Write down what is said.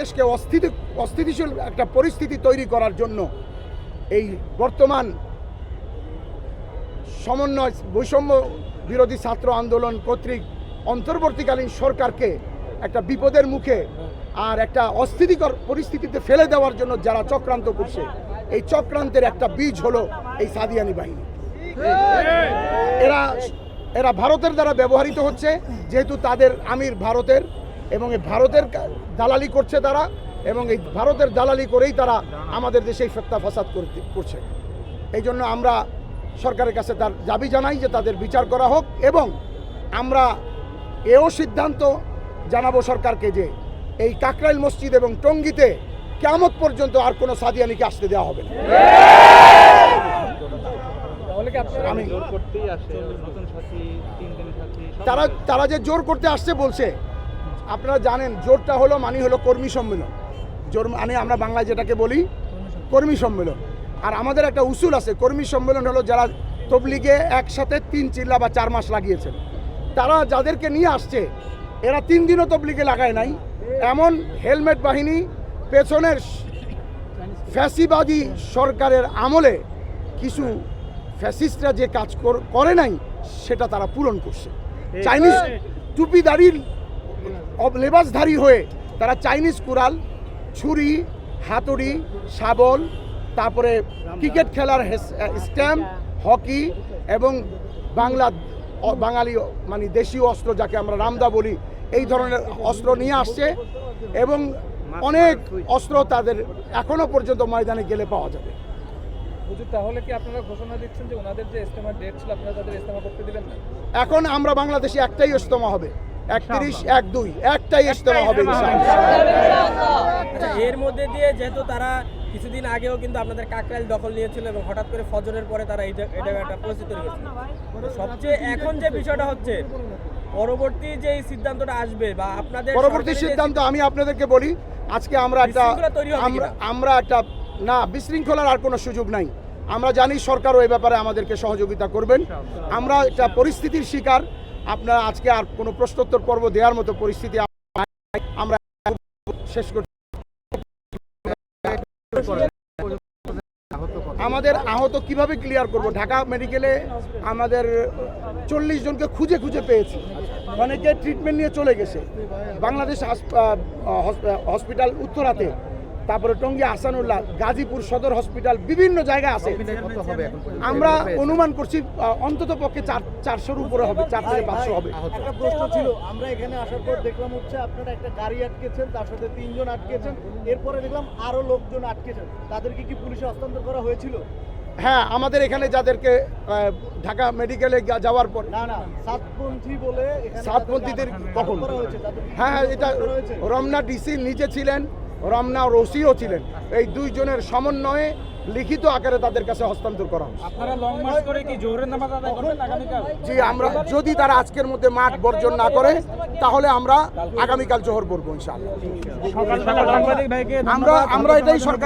দেশকে অস্থিতি অস্থিতিশীল একটা পরিস্থিতি তৈরি করার জন্য এই বর্তমান সমন্বয় বৈষম্য বিরোধী ছাত্র আন্দোলন কর্তৃক অন্তর্বর্তীকালীন সরকারকে একটা বিপদের মুখে আর একটা অস্থিতিকর পরিস্থিতিতে ফেলে দেওয়ার জন্য যারা চক্রান্ত করছে, এই চক্রান্তের একটা বীজ হলো এই সাদিয়ানি বাহিনী। এরা এরা ভারতের দ্বারা ব্যবহৃত হচ্ছে, যেহেতু তাদের আমির ভারতের এবং এই ভারতের দালালি করছে তারা এবং এই ভারতের দালালি করেই তারা আমাদের দেশে এই ফেত্তা ফাসাদ করছে। এই জন্য আমরা সরকারের কাছে তার দাবি জানাই যে তাদের বিচার করা হোক এবং আমরা এও সিদ্ধান্ত জানাব সরকারকে যে এই কাকরাইল মসজিদ এবং টঙ্গিতে কেমত পর্যন্ত আর কোনো সাদিয়ানিকে আসতে দেওয়া হবে না। তারা তারা যে জোর করতে আসছে বলছে আপনারা জানেন জোরটা হলো মানে হলো কর্মী সম্মেলন। জোর মানে আমরা বাংলায় যেটাকে বলি কর্মী সম্মেলন। আর আমাদের একটা উসুল আছে কর্মী সম্মেলন হলো যারা তবলিগে একসাথে তিন চিল্লা বা চার মাস লাগিয়েছেন। তারা যাদেরকে নিয়ে আসছে এরা তিন দিনও তবলিগে লাগায় নাই। এমন হেলমেট বাহিনী পেছনের ফ্যাসিবাদী সরকারের আমলে কিছু ফ্যাসিস্টরা যে কাজ করে নাই সেটা তারা পূরণ করছে। চাইনিজ টুপিদারির অব- লেবাসধারী হয়ে তারা চাইনিজ কুড়াল ছুরি হাতুড়ি শাবল তারপরে ক্রিকেট খেলার স্ট্যাম্প হকি এবং বাংলা বাঙালি মানে দেশীয় অস্ত্র যাকে আমরা রামদা বলি এই ধরনের অস্ত্র নিয়ে আসছে এবং অনেক অস্ত্র তাদের এখনও পর্যন্ত ময়দানে গেলে পাওয়া যাবে। হুজুর তাহলে কি আপনারা ঘোষণা দিচ্ছেন যে ওনাদের যে ইস্তেমার ডেট ছিল আপনারা তাদের ইস্তেমা করতে দিলেন না? এখন আমরা বাংলাদেশে একটাই ইজতেমা হবে। একত্রিশ এক দুই। একটাই ইজতেমা হবে আচ্ছা এর মধ্যে দিয়ে যেহেতু তারা কিছুদিন আগেও কিন্তু আপনাদের কাকরাইল দখল নিয়েছিল এবং হঠাৎ করে ফজরের পরে তারা এই জা- এই জায়গায় একটা পরিস্থিতি তৈরি করেছিল সবচেয়ে এখন যে বিষয়টা হচ্ছে পরবর্তী যে এই সিদ্ধান্তটা আসবে বা আপনাদের পরবর্তী সিদ্ধান্ত আমি আপনাদেরকে বলি আজকে আমরা একটা তৈরি আমরা আমরা একটা না বিশৃঙ্খলার আর কোনো সুযোগ নাই। আমরা জানি সরকারও এই ব্যাপারে আমাদেরকে সহযোগিতা করবেন। আমরা একটা পরিস্থিতির শিকার। আপনার আজকে আর কোনো প্রশ্নোত্তর পর্ব দেওয়ার মতো পরিস্থিতি আমরা শেষ করছি। আমাদের আহত কীভাবে ক্লিয়ার করব? ঢাকা মেডিকেলে আমাদের চল্লিশ জনকে খুঁজে খুঁজে পেয়েছি। অনেকে ট্রিটমেন্ট নিয়ে চলে গেছে। বাংলাদেশ হাসপ- হসপিটাল উত্তরাতে। তারপরে টঙ্গী আসানুল্লাহ গাজীপুর সদর হসপিটাল বিভিন্ন জায়গায় আছে। আমরা অনুমান করছি অন্তত পক্ষে চার চারশোর উপরে হবে চার থেকে পাঁচশো হবে। একটা প্রশ্ন ছিল আমরা এখানে আসার পর দেখলাম হচ্ছে আপনারা একটা গাড়ি আটকেছেন তার সাথে তিনজন আটকেছেন এরপরে দেখলাম আরও লোকজন আটকেছেন। তাদেরকে কি পুলিশে হস্তান্তর করা হয়েছিল? হ্যাঁ আমাদের এখানে যাদেরকে ঢাকা মেডিকেলে যাওয়ার পর না না সাতপন্থী বলে সাতপন্থীদের কখন? হ্যাঁ হ্যাঁ, এটা? রমনা ডিসি নিজে ছিলেন রমনা রসিও ছিলেন। এই দুইজনের সমন্বয়ে লিখিত আকারে তাদের কাছে হস্তান্তর করা জি আমরা যদি তারা আজকের মধ্যে মাঠ বর্জন না করে তাহলে আমরা আগামীকাল জোহর পড়ব ইনশাআল্লাহ। আমরা আমরা এটাই সরকার